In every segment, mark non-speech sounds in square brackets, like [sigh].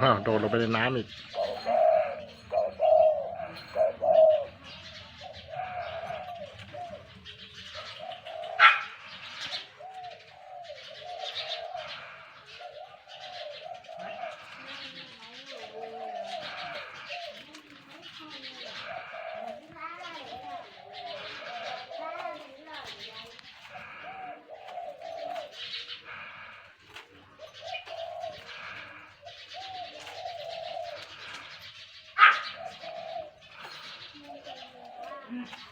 อ้าโดดลงไปในน้ำอีก Mm-hmm. [laughs]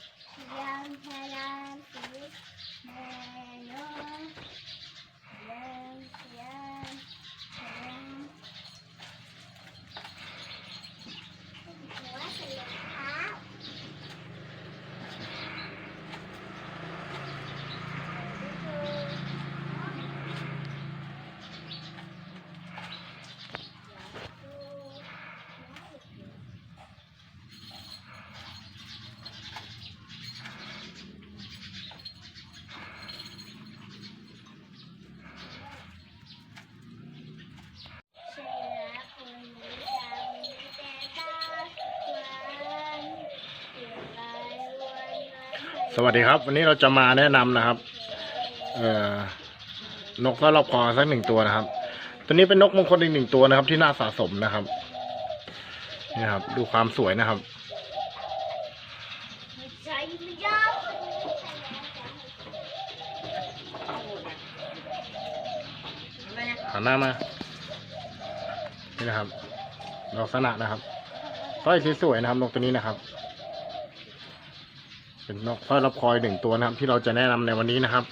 ยอมพลังสิแม่ยอมยอมยอมยอมหัวเสียเท้า สวัสดีครับ วันนี้เราจะมาแนะนำนะครับ เอ่อนกกระรอบคอสักหนึ่งตัวนะครับ ตัวนี้เป็นนกมงคลอีกหนึ่งตัวนะครับ ที่น่าสะสมนะครับนี่ครับ ดูความสวยนะครับ หันหน้ามา นี่นะครับ ลักษณะนะครับสร้อยสวยๆนะครับนกตัวนี้นะครับ เป็นนกสร้อยรับคอยหนึ่งตัวนะครับ ที่เราจะแนะนำในวันนี้นะครับ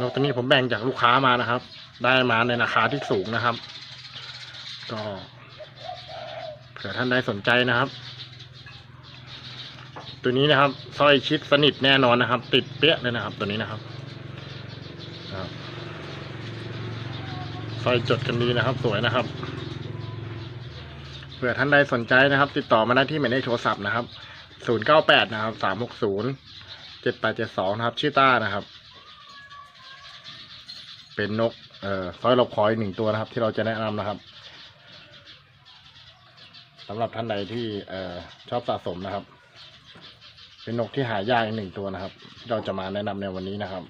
นกตัวนี้ผมแบ่งจากลูกค้ามานะครับ ได้มาในราคาที่สูงนะครับ ก็เผื่อท่านใดสนใจนะครับ ตัวนี้นะครับสร้อยชิดสนิทแน่นอนนะครับ ติดเปี้ยเลยนะครับ ตัวนี้นะครับสร้อยจดกันดีนะครับ สวยนะครับ ผื่อท่านใดสนใจนะครับ ติดต่อมาได้ที่หมายเลขโทรศัพท์นะครับ 098 นะครับ 360 7872 นะครับ ชื่อต้านะครับ เป็นนกเอ่อซอยหลบคอยหนึ่งตัวนะครับ ที่เราจะแนะนำนะครับสำหรับท่านใดที่เอ่อชอบสะสมนะครับ เป็นนกที่หายากอีกหนึ่งตัวนะครับที่เราจะมาแนะนำในวันนี้นะครับ